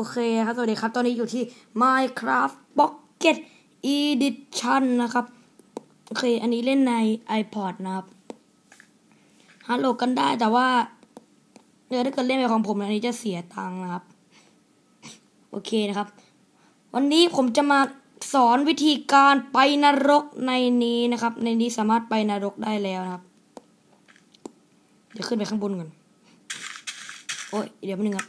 โอเคครับ สวัสดีครับ ตอนนี้อยู่ที่ Minecraft Pocket Edition นะครับ โอเค อันนี้เล่นใน iPod นะครับฮัลโหลกันได้แต่ว่าเดี๋ยวถ้าเกิดเล่นไปของผม อันนี้จะเสียตังค์นะครับ โอเคนะครับ วันนี้ผมจะมาสอนวิธีการไปนรกในนี้นะครับ ในนี้สามารถไปนรกได้แล้วนะครับ เดี๋ยวขึ้นไปข้างบนก่อน โอ้ย เดี๋ยวแป๊บนึงครับ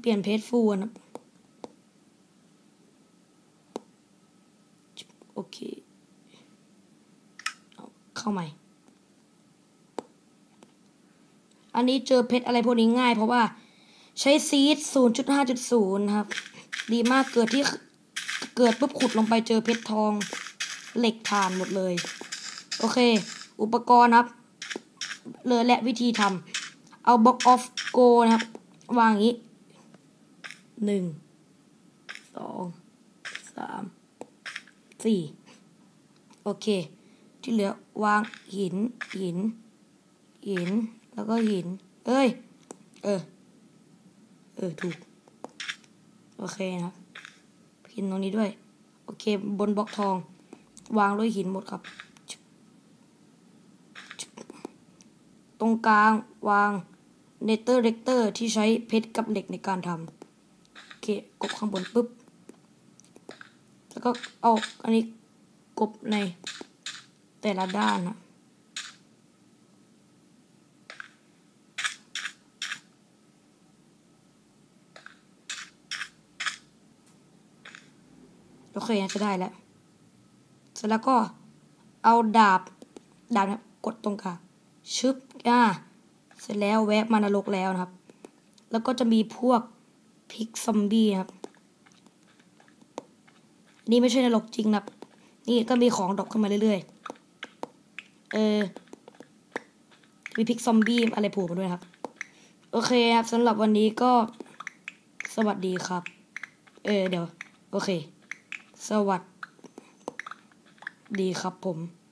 เปลี่ยนเพจฟูนะโอเคเอาเข้าใหม่ อันนี้เจอเพชรอะไรพวกนี้ง่ายเพราะว่าใช้ซีด 0.5.0 ครับ ดีมากเกิดที่เกิดปุ๊บขุดลงไปเจอเพชรทองเหล็กถ่านหมดเลย โอเค อุปกรณ์ครับ เลยและวิธีทำเอาบล็อกออฟโกนะครับ วางอย่างนี้ หนึ่งสองสามสี่โอเค ที่เหลือวางหิน หิน หิน แล้วก็หิน เอ้ย เออ เออ ถูก โอเคนะครับหินตรงนี้ด้วย โอเค บนบล็อกทอง วางด้วยหินหมดครับ ตรงกลางวางเนเตอร์เรกเตอร์ที่ใช้เพชรกับเหล็กในการทำ เคกบข้างบนปุ๊บ แล้วก็เอาอันนี้กบในแต่ละด้านนะโอเคจะได้แล้ว เสร็จแล้วก็เอาดาบ ดาบนะกดตรงกลางชึบอ่าเสร็จแล้วแวะมานรกแล้วนะครับ แล้วก็จะมีพวก พิกซอมบี้ครับ นี่ไม่ใช่นรกจริงนะนี่ก็มีของดรอปขึ้นมาเรื่อยๆ เออ มีพิกซอมบี้อะไรผล่มาด้วยครับ โอเคครับสำหรับวันนี้ก็ สวัสดีครับ เออ เดี๋ยว โอเค สวัสดีครับผม